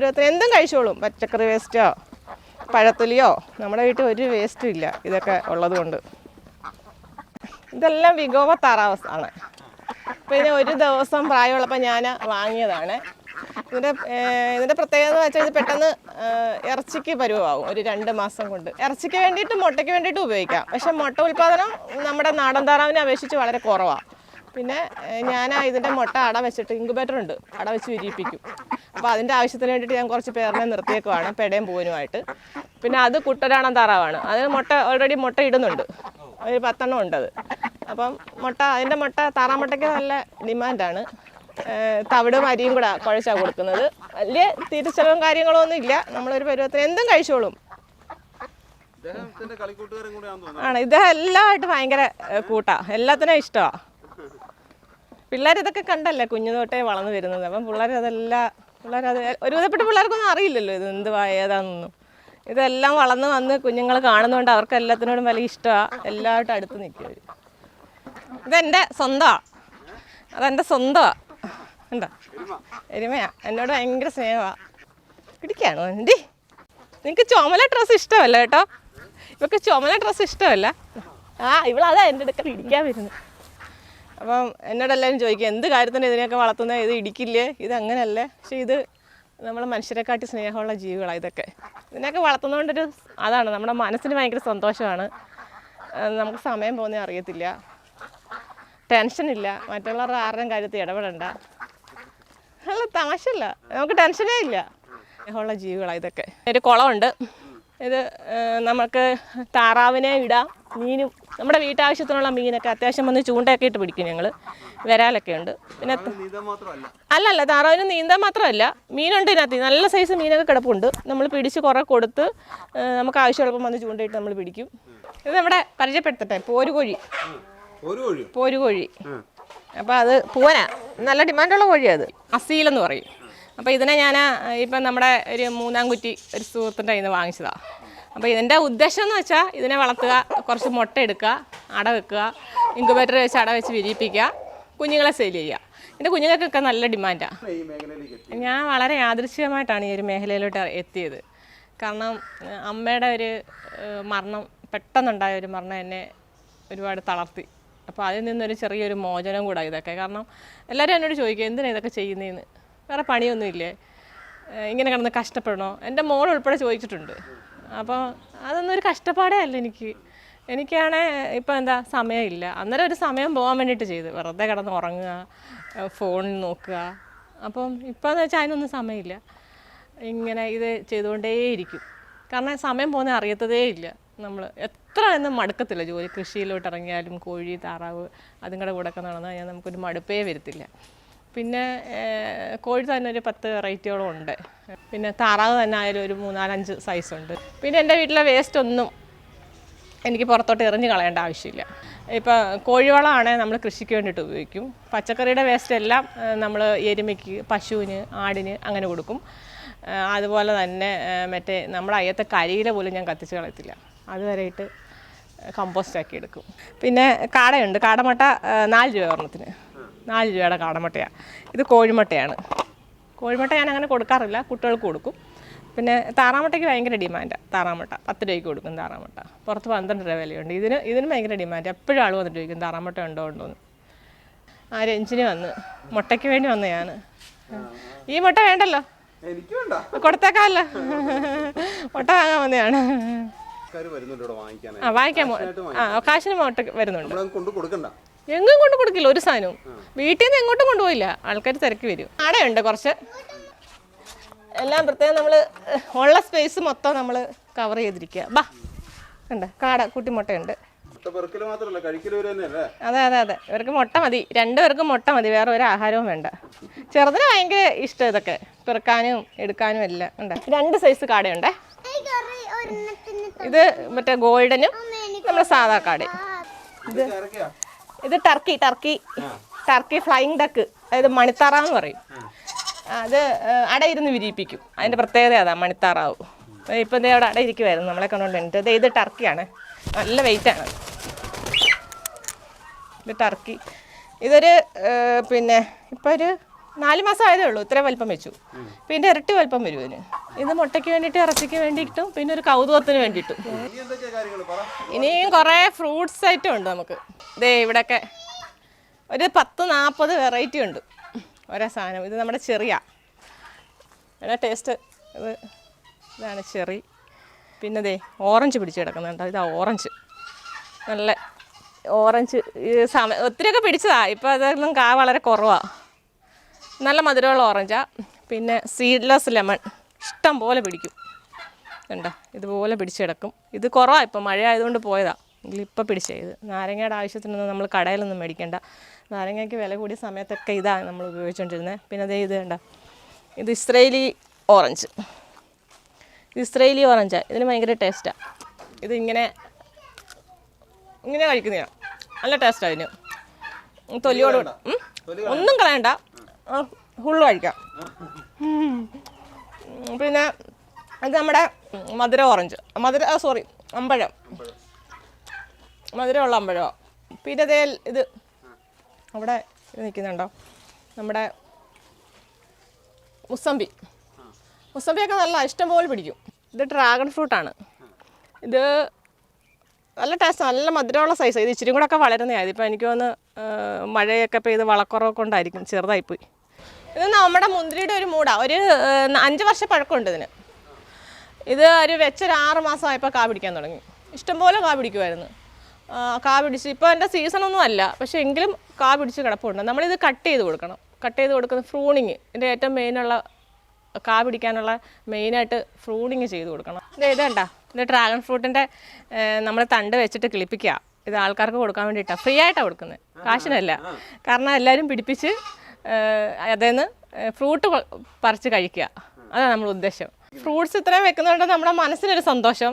പരുവത്തിന് എന്തും കഴിച്ചോളും. പച്ചക്കറി വേസ്റ്റോ പഴത്തൊലിയോ നമ്മുടെ വീട്ടിൽ ഒരു വേസ്റ്റും ഇല്ല. ഇതൊക്കെ ഉള്ളത് കൊണ്ട്. ഇതെല്ലാം വിഗോവ താറാവസ് ആണ്. ഇതിന് ഒരു ദിവസം പ്രായമുള്ളപ്പോൾ ഞാൻ വാങ്ങിയതാണ്. ഇതിന്റെ ഇതിന്റെ പ്രത്യേകത എന്ന് വെച്ചാൽ ഇത് പെട്ടെന്ന് ഇറച്ചിക്ക് പരുവമാവും. ഒരു രണ്ട് മാസം കൊണ്ട്. ഇറച്ചിക്ക് വേണ്ടിയിട്ട് മുട്ടയ്ക്ക് വേണ്ടിയിട്ട് ഉപയോഗിക്കാം. പക്ഷേ മുട്ട ഉൽപ്പാദനം നമ്മുടെ നാടൻ താറാവിനെ അപേക്ഷിച്ച് വളരെ കുറവാണ് പിന്നെ ഞാൻ ഇതിന്റെ മുട്ട അട വെച്ചിട്ട് ഇൻക്യുബേറ്റർ ഉണ്ട്. അട വെച്ച് വിരിയിപ്പിക്കും. അപ്പോൾ അതിന്റെ ആവശ്യത്തിന് വേണ്ടിയിട്ട് ഞാൻ കുറച്ച് പേരിനെ നിർത്തിയേക്കുവാണ് പെടയും പൂവനുമായിട്ട്. പിന്നെ അത് കുട്ടരാണം താറാവാണ്. അതിന് മുട്ട ഓൾറെഡി മുട്ട ഇടുന്നുണ്ട്. ഒരു പത്തെണ്ണം ഉണ്ട് അത് അപ്പം മുട്ട അതിന്റെ മുട്ട താറാമുട്ടയ്ക്ക് നല്ല ഡിമാൻഡാണ്. തവിടും അരിയും കൂടെ കുഴച്ചാണ് കൊടുക്കുന്നത്. വലിയ തിരിച്ചറിവും കാര്യങ്ങളോ ഒന്നും ഇല്ല. നമ്മളൊരു പരുവത്തിന് എന്തും കഴിച്ചോളും. ആണ്. ഇദ്ദേഹം എല്ലാമായിട്ട് ഭയങ്കര കൂട്ടാ. എല്ലാത്തിനും ഇഷ്ടമാണ് പിള്ളേർ ഇതൊക്കെ കണ്ടല്ലേ? കുഞ്ഞു തൊട്ടേ വളർന്നു വരുന്നത്. അപ്പം പിള്ളേർ അതെല്ലാം പിള്ളേർ അത് ഒരു വിധപ്പെട്ട പിള്ളേർക്കൊന്നും അറിയില്ലല്ലോ ഇത് എന്തുവാ ഏതാണെന്നൊന്നും ഇതെല്ലാം വളർന്ന് വന്ന് കുഞ്ഞുങ്ങൾ കാണുന്നതുകൊണ്ട് അവർക്ക് എല്ലാത്തിനോടും വലിയ ഇഷ്ടമാണ് എല്ലാവരും അടുത്ത് നിൽക്കും ഇതെന്റെ സ്വന്തമാണ് അതെന്റെ സ്വന്തമാണ് എന്താ എരുമയാ. എന്നോട് ഭയങ്കര സ്നേഹമാണ് പിടിക്കാണോ എന്റെ നിനക്ക് ചുമല ഡ്രസ്സ് ഇഷ്ടമല്ല കേട്ടോ? ഇവക്ക് ചുമല ഡ്രസ്സ് ഇഷ്ടമല്ല? ആ ഇവളതാ എന്റെ അടുക്കൽ ഇടിക്കാൻ വരുന്നത്. അപ്പം എന്നോടെല്ലാവരും ചോദിക്കും എന്ത് കാര്യത്തിന് ഇതിനെയൊക്കെ വളർത്തുന്നത് ഇത് ഇടിക്കില്ലേ? ഇത് അങ്ങനെയല്ലേ? പക്ഷെ ഇത് നമ്മളെ മനുഷ്യരെക്കാട്ടി സ്നേഹമുള്ള ജീവികളാണ് ഇതൊക്കെ. ഇതിനെയൊക്കെ വളർത്തുന്നതുകൊണ്ടൊരു അതാണ് നമ്മുടെ മനസ്സിന് ഭയങ്കര സന്തോഷമാണ്. നമുക്ക് സമയം പോകുന്നേ അറിയത്തില്ല. ടെൻഷനില്ല. മറ്റുള്ളവരുടെ ആരുടെയും കാര്യത്തിൽ ഇടപെടണ്ട. അല്ല തമാശല്ല നമുക്ക് ടെൻഷനേ ഇല്ല. സ്നേഹമുള്ള ജീവികളാണ് ഇതൊക്കെ. ഒരു കുളമുണ്ട്. ഇത് നമുക്ക് താറാവിനെ ഇടാം മീനും നമ്മുടെ വീട്ടാവശ്യത്തിനുള്ള മീനൊക്കെ അത്യാവശ്യം വന്ന് ചൂണ്ടയൊക്കെ ഇട്ട് പിടിക്കും ഞങ്ങൾ വരാലൊക്കെ ഉണ്ട്. പിന്നെ അല്ല അല്ല മാത്രമല്ല. അല്ലല്ല താറാവിന് നീന്താൻ മാത്രമല്ല. മീനുണ്ട് ഇതിനകത്ത്. നല്ല സൈസ് മീനൊക്കെ കിടപ്പുണ്ട്. നമ്മൾ പിടിച്ച് കുറേ കൊടുത്ത് നമുക്ക് ആവശ്യമുള്ളപ്പം വന്ന് ചൂണ്ടയിട്ട് നമ്മൾ പിടിക്കും. ഇത് നമ്മുടെ പരിചയപ്പെടുത്തട്ടെ പോരുകോഴി. ഒരു കോഴിയോ പോരുകോഴി. അപ്പോൾ അത് പൂവനാ. നല്ല ഡിമാൻഡുള്ള കോഴിയാണ് അത്. അസീലെന്ന് പറയും. അപ്പോൾ ഇതിനെ ഞാൻ ഇപ്പം നമ്മുടെ ഒരു മൂന്നാം കുറ്റി ഒരു സുഹൃത്തിന്റെ കയ്യിൽ നിന്ന് വാങ്ങിച്ചതാണ് അപ്പോൾ ഇതിന്റെ ഉദ്ദേശം എന്ന് വെച്ചാൽ ഇതിനെ വളർത്തുക കുറച്ച് മുട്ട എടുക്കുക അട വെക്കുക ഇൻക്യുബേറ്റർ വെച്ച് അട വെച്ച് വിരിയിപ്പിക്കുക കുഞ്ഞുങ്ങളെ സെയിൽ ചെയ്യുക. എന്റെ കുഞ്ഞുങ്ങൾക്കൊക്കെ നല്ല ഡിമാൻഡാണ് ഞാൻ വളരെ യാദൃശ്ചികമായിട്ടാണ് ഈ ഒരു മേഖലയിലോട്ട് എത്തിയത്. കാരണം അമ്മയുടെ ഒരു മരണം പെട്ടെന്നുണ്ടായ ഒരു മരണം എന്നെ ഒരുപാട് തളർത്തി. അപ്പോൾ അതിൽ നിന്നൊരു ചെറിയൊരു മോചനം കൂടാ ഇതൊക്കെ. കാരണം എല്ലാവരും എന്നോട് ചോദിക്കും എന്തിനാണ് ഇതൊക്കെ ചെയ്യുന്നതെന്ന് വേറെ പണിയൊന്നുമില്ലേ? ഇങ്ങനെ കിടന്ന് കഷ്ടപ്പെടണോ? എന്റെ മോൾ ഉൾപ്പെടെ ചോദിച്ചിട്ടുണ്ട്. അപ്പോൾ അതൊന്നും ഒരു കഷ്ടപ്പാടേ അല്ല എനിക്ക്. എനിക്കാണേ ഇപ്പം എന്താ സമയമില്ല. അന്നേരം ഒരു സമയം പോകാൻ വേണ്ടിയിട്ട് ചെയ്ത്. വെറുതെ കിടന്ന് ഉറങ്ങുക ഫോണിൽ നോക്കുക. അപ്പം ഇപ്പം എന്ന് വെച്ചാൽ അതിനൊന്നും സമയമില്ല. ഇങ്ങനെ ഇത് ചെയ്തുകൊണ്ടേയിരിക്കും. കാരണം സമയം പോകുന്ന അറിയത്തതേ ഇല്ല. നമ്മൾ എത്ര എന്നും മടുക്കത്തില്ല. ജോലി കൃഷിയിലോട്ട് ഇറങ്ങിയാലും കോഴി താറാവ് അതുങ്ങളുടെ ഒക്കെ നടന്നു കഴിഞ്ഞാൽ നമുക്കൊരു മടുപ്പേ വരത്തില്ല. പിന്നെ കോഴി തന്നെ ഒരു പത്ത് വെറൈറ്റിയോളം ഉണ്ട്. പിന്നെ താറാവ് തന്നെ ആയാലും ഒരു മൂന്നാലഞ്ച് സൈസ് ഉണ്ട് പിന്നെ എന്റെ വീട്ടിലെ വേസ്റ്റ് ഒന്നും എനിക്ക് പുറത്തോട്ട് എറിഞ്ഞ് കളയേണ്ട ആവശ്യമില്ല. ഇപ്പോൾ കോഴിവളമാണെങ്കിൽ നമ്മൾ കൃഷിക്ക് വേണ്ടിയിട്ട് ഉപയോഗിക്കും. പച്ചക്കറിയുടെ വേസ്റ്റ് എല്ലാം നമ്മൾ എരുമയ്ക്ക് പശുവിന് ആടിന് അങ്ങനെ കൊടുക്കും. അതുപോലെ തന്നെ മറ്റേ നമ്മുടെ അയ്യത്തെ കരിയില പോലും ഞാൻ കത്തിച്ച് കളയത്തില്ല. കമ്പോസ്റ്റ് ആക്കി എടുക്കും. പിന്നെ കാടയുണ്ട്. കാടമട്ട നാല് രൂപ ഒരെണ്ണത്തിന്. നാല് രൂപയുടെ കാടമുട്ടയാണ് ഇത് കോഴിമുട്ടയാണ്. കോഴിമുട്ട ഞാൻ അങ്ങനെ കൊടുക്കാറില്ല. കുട്ടികൾക്ക് കൊടുക്കും. പിന്നെ താറാമുട്ടയ്ക്ക് ഭയങ്കര ഡിമാൻഡാണ് താറാമുട്ട. പത്ത് രൂപയ്ക്ക് കൊടുക്കും താറാമുട്ട. പുറത്ത് പന്ത്രണ്ട് രൂപ വിലയുണ്ട്. ഇതിന് ഇതിന് ഭയങ്കര ഡിമാൻഡ്. എപ്പോഴും ആൾ വന്നിട്ട് ചോദിക്കും താറാമുട്ട ഉണ്ടോ ഉണ്ടോ? എന്ന്. ആ രഞ്ജിനി വന്ന്. മുട്ടയ്ക്ക് വേണ്ടി വന്ന ഞാൻ ഈ മുട്ട വേണ്ടല്ലോ. കൊടുത്തേക്കാമല്ലോ. മുട്ട വാങ്ങാൻ വന്നതാണ് ആ വാങ്ങിക്കാൻ ആ കാശിന് മുട്ട വരുന്നുണ്ട്. കൊണ്ട് കൊടുക്കണ്ട. എങ്ങും കൊണ്ട് കൊടുക്കില്ല ഒരു സാധനവും. വീട്ടിൽ നിന്ന് എങ്ങോട്ടും കൊണ്ടുപോയില്ല. ആൾക്കാർ തിരക്കി വരും. അടയുണ്ട് കുറച്ച്. എല്ലാം പ്രത്യേകം നമ്മൾ ഉള്ള സ്പേസ് മൊത്തം നമ്മൾ കവർ ചെയ്തിരിക്കുക ബാ ഉണ്ട് കാട കുട്ടിമുട്ടയുണ്ട്. അതെ അതെ അതെ. ഇവർക്ക് മുട്ട മതി. രണ്ടുപേർക്കും മുട്ട മതി. വേറെ ഒരു ആഹാരവും വേണ്ട. ചെറുതിന് ഭയങ്കര ഇഷ്ടം ഇതൊക്കെ. പെറുക്കാനും എടുക്കാനും എല്ലാം. ഉണ്ട് രണ്ട് സൈസ് കാടയുണ്ടേ. ഇത് മറ്റേ ഗോൾഡനും നമ്മുടെ സാധാ കാടയും ഇത് ഇത് turkey turkey turkey flying duck അതായത് മണിത്താറാന്ന് പറയും. അത് അട അടയിരുന്ന് വിരിയിപ്പിക്കും. അതിന്റെ പ്രത്യേകത അതാ മണിത്താറാവ്. ഇപ്പം ഇതേ അവിടെ അട ഇരിക്കുമായിരുന്നു നമ്മളെ കണ്ടുകൊണ്ട് ഇത് ഇത് ടർക്കിയാണ് നല്ല വെയിറ്റാണ് ഇത് ടർക്കി ഇതൊരു പിന്നെ ഇപ്പോൾ ഒരു നാല് മാസം ആയതേ ഉള്ളൂ. ഇത്രയും വലിപ്പം വെച്ചു. പിന്നെ ഇരട്ടി വലിപ്പം വരും ഇതിന്. ഇത് മുട്ടയ്ക്ക് വേണ്ടിയിട്ട് ഇറച്ചിക്ക് വേണ്ടിയിട്ടും പിന്നെ ഒരു കൗതുകത്തിന് വേണ്ടിയിട്ടും. ഇനിയും കുറേ ഫ്രൂട്ട്സ് ഐറ്റം ഉണ്ട് നമുക്ക്. ഇതേ ഇവിടെയൊക്കെ ഒരു പത്ത് നാൽപ്പത് വെറൈറ്റി ഉണ്ട്. ഓരോ സാധനം. ഇത് നമ്മുടെ ചെറിയ. ടേസ്റ്റ്. ഇത് ഇതാണ് ചെറി. പിന്നെ ദേ ഓറഞ്ച് പിടിച്ച് കിടക്കുന്നുണ്ട് ഇതാ ഓറഞ്ച്. നല്ല ഓറഞ്ച്. സമയം ഒത്തിരിയൊക്കെ പിടിച്ചതാണ് ഇപ്പോൾ അതൊന്നും കാ വളരെ കുറവാണ് നല്ല മധുരമുള്ള ഓറഞ്ചാ. പിന്നെ സീഡ്ലെസ് ലെമൺ ഇഷ്ടം പോലെ പിടിക്കും. കണ്ടോ? ഇതുപോലെ പിടിച്ചെടുക്കും ഇത് കുറവാണ് ഇപ്പം. മഴ ആയതുകൊണ്ട് പോയതാണ് ഇപ്പം പിടിച്ചത് നാരങ്ങയുടെ ആവശ്യത്തിനൊന്നും നമ്മൾ കടയിലൊന്നും മേടിക്കേണ്ട. നാരങ്ങയ്ക്ക് വില കൂടിയ സമയത്തൊക്കെ ഇതാണ് നമ്മൾ ഉപയോഗിച്ചുകൊണ്ടിരുന്നത് പിന്നെ അതേ ഇത് കണ്ട? ഇത് ഇസ്രയേലി ഓറഞ്ച്. ഇത് ഇസ്രയേലി ഓറഞ്ചാണ് ഇതിന് ഭയങ്കര ടേസ്റ്റാണ് ഇത് ഇങ്ങനെ ഇങ്ങനെ കഴിക്കുന്നതാണ് നല്ല ടേസ്റ്റാണ് ഇതിന്. ഉം, തൊലിയോട് ഒന്നും കളയണ്ട. ഫുള്ള് കഴിക്കാം പിന്നെ ഇത് നമ്മുടെ മധുര ഓറഞ്ച്. മധുര സോറി അമ്പഴം. മധുരമുള്ള അമ്പഴമാണ് പിന്നെ അതേ ഇത് അവിടെ നിൽക്കുന്നുണ്ടോ? നമ്മുടെ മുസമ്പി. മുസമ്പിയൊക്കെ നല്ല ഇഷ്ടം പോലെ പിടിക്കും. ഇത് ഡ്രാഗൺ ഫ്രൂട്ടാണ്. ഇത് നല്ല ടേസ്റ്റ് നല്ല മധുരമുള്ള സൈസ് ഇത് ഇച്ചിരി കൂടെ ഒക്കെ വളരുന്നതാണ് ഇതിപ്പോൾ എനിക്ക് തോന്നുന്നു മഴയൊക്കെ പെയ്ത് വളക്കുറവ് കൊണ്ടായിരിക്കും ചെറുതായിപ്പോയി. ഇത് നമ്മുടെ മുന്തിരിയുടെ ഒരു മൂടാ. ഒരു അഞ്ച് വർഷം പഴക്കമുണ്ട് ഇതിന്. ഇത് ഒരു വെച്ചൊരു ആറ് മാസമായപ്പോൾ കാ പിടിക്കാൻ തുടങ്ങി. ഇഷ്ടംപോലെ കാ പിടിക്കുമായിരുന്നു കാ പിടിച്ച് ഇപ്പോൾ എന്റെ സീസണൊന്നും അല്ല. പക്ഷേ എങ്കിലും കാ പിടിച്ച് കിടപ്പുണ്ട്. നമ്മളിത് കട്ട് ചെയ്ത് കൊടുക്കണം. കട്ട് ചെയ്ത് കൊടുക്കുന്ന ഫ്രൂണിങ് ഇതിന്റെ ഏറ്റവും മെയിനുള്ള കാ പിടിക്കാനുള്ള മെയിനായിട്ട് ഫ്രൂണിങ് ചെയ്ത് കൊടുക്കണം. ഇത് ഇതേണ്ട ഇത് ഡ്രാഗൺ ഫ്രൂട്ടിന്റെ നമ്മൾ തണ്ട് വെച്ചിട്ട് കിളിപ്പിക്കുക ഇത് ആൾക്കാർക്ക് കൊടുക്കാൻ വേണ്ടിയിട്ടാണ് ഫ്രീ ആയിട്ടാണ് കൊടുക്കുന്നത് കാശിനല്ല. കാരണം എല്ലാവരും പിടിപ്പിച്ച് അതേന്ന് ഫ്രൂട്ട് പറിച്ച് കഴിക്കുക. അതാണ് നമ്മുടെ ഉദ്ദേശം. ഫ്രൂട്ട്സ് ഇത്രയും വെക്കുന്നതുകൊണ്ട് നമ്മുടെ മനസ്സിനൊരു സന്തോഷം.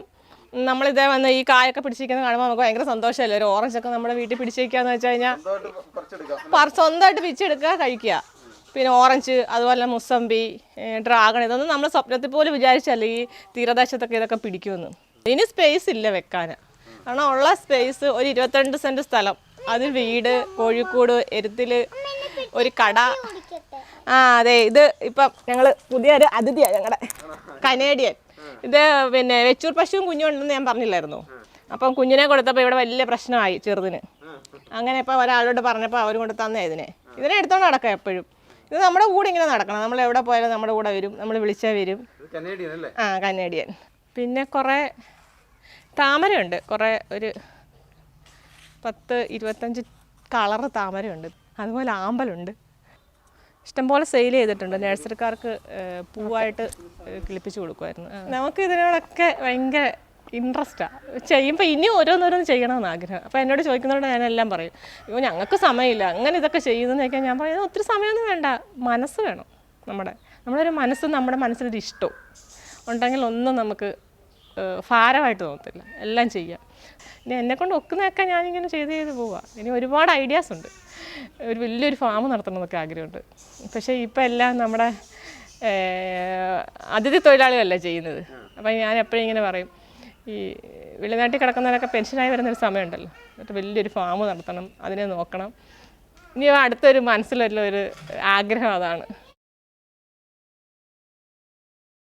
നമ്മളിതേ വന്ന് ഈ കായൊക്കെ പിടിച്ചിരിക്കുന്നത് കാണുമ്പോൾ നമുക്ക് ഭയങ്കര സന്തോഷമല്ലേ? ഒരു ഓറഞ്ചൊക്കെ നമ്മുടെ വീട്ടിൽ പിടിച്ചിരിക്കുകയെന്ന് വെച്ച് കഴിഞ്ഞാൽ സ്വന്തമായിട്ട് പിച്ചെടുക്കുക കഴിക്കുക. പിന്നെ ഓറഞ്ച് അതുപോലെ മുസമ്പി ഡ്രാഗൺ ഇതൊന്നും നമ്മൾ സ്വപ്നത്തിൽ പോലും വിചാരിച്ചല്ലേ ഈ തീരദേശത്തൊക്കെ ഇതൊക്കെ പിടിക്കുമെന്ന്. ഇനി സ്പേസ് ഇല്ല വെക്കാൻ കാരണം ഉള്ള സ്പേസ് ഒരു ഇരുപത്തിരണ്ട് സെന്റ് സ്ഥലം. അത് വീട് കോഴിക്കോട് എരുത്തിൽ ഒരു കട. ആ അതെ ഇത് ഇപ്പം ഞങ്ങൾ പുതിയൊരു അതിഥിയാണ് ഞങ്ങളുടെ കനേഡിയൻ. ഇത് പിന്നെ വെച്ചൂർ പശുവും കുഞ്ഞും ഉണ്ടെന്ന് ഞാൻ പറഞ്ഞില്ലായിരുന്നു? അപ്പം കുഞ്ഞിനെ കൊടുത്തപ്പോൾ ഇവിടെ വലിയ പ്രശ്നമായി ചെറുതിന്. അങ്ങനെ ഇപ്പോൾ ഒരാളോട് പറഞ്ഞപ്പോൾ അവരും കൊണ്ട് തന്നെ ഇതിനെ. ഇതിനെ എടുത്തോണ്ട് നടക്കാം എപ്പോഴും. ഇത് നമ്മുടെ കൂടെ ഇങ്ങനെ നടക്കണം. നമ്മൾ എവിടെ പോയാലും നമ്മുടെ കൂടെ വരും. നമ്മൾ വിളിച്ചാൽ വരും. ആ കനേഡിയൻ. പിന്നെ കുറേ താമരയുണ്ട്. കുറേ ഒരു പത്ത് ഇരുപത്തഞ്ച് കളറ് താമരയുണ്ട്. അതുപോലെ ആമ്പലുണ്ട്. ഇഷ്ടംപോലെ സെയിൽ ചെയ്തിട്ടുണ്ട്. നഴ്സറിക്കാർക്ക് പൂവായിട്ട് കിളിപ്പിച്ചു കൊടുക്കുമായിരുന്നു. നമുക്ക് ഇതിനോടൊക്കെ ഭയങ്കര ഇൻട്രസ്റ്റാണ് ചെയ്യുമ്പോൾ ഇനി ഓരോന്നോരോന്ന് ചെയ്യണമെന്ന് ആഗ്രഹം. അപ്പോൾ എന്നോട് ചോദിക്കുന്നതോടെ ഞാനെല്ലാം പറയും. അയ്യോ ഞങ്ങൾക്ക് സമയമില്ല. അങ്ങനെ ഇതൊക്കെ ചെയ്യുന്നതൊക്കെ ഞാൻ പറയുന്നത് ഒത്തിരി സമയമൊന്നും വേണ്ട. മനസ്സ് വേണം നമ്മുടെ നമ്മുടെ ഒരു മനസ്സും നമ്മുടെ മനസ്സിലൊരു ഇഷ്ടവും ഉണ്ടെങ്കിൽ ഒന്നും നമുക്ക് ഭാരമായിട്ട് തോന്നത്തില്ല. എല്ലാം ചെയ്യാം. ഇനി എന്നെക്കൊണ്ട് ഒക്കുന്നതൊക്കെ ഞാനിങ്ങനെ ചെയ്ത് ചെയ്ത് പോവാം. ഇനി ഒരുപാട് ഐഡിയാസ് ഉണ്ട്. ഒരു വലിയൊരു ഫാം നടത്തണം എന്നൊക്കെ ആഗ്രഹമുണ്ട്. പക്ഷേ ഇപ്പം എല്ലാം നമ്മുടെ അതിഥി തൊഴിലാളികളല്ല ചെയ്യുന്നത്. അപ്പം ഞാൻ എപ്പോഴും ഇങ്ങനെ പറയും ഈ വെളിനാട്ടിൽ കിടക്കുന്നവരൊക്കെ പെൻഷനായി വരുന്നൊരു സമയമുണ്ടല്ലോ. എന്നിട്ട് വലിയൊരു ഫാം നടത്തണം അതിനെ നോക്കണം. ഇനി അടുത്തൊരു മനസ്സിലുള്ള ഒരു ആഗ്രഹം അതാണ്.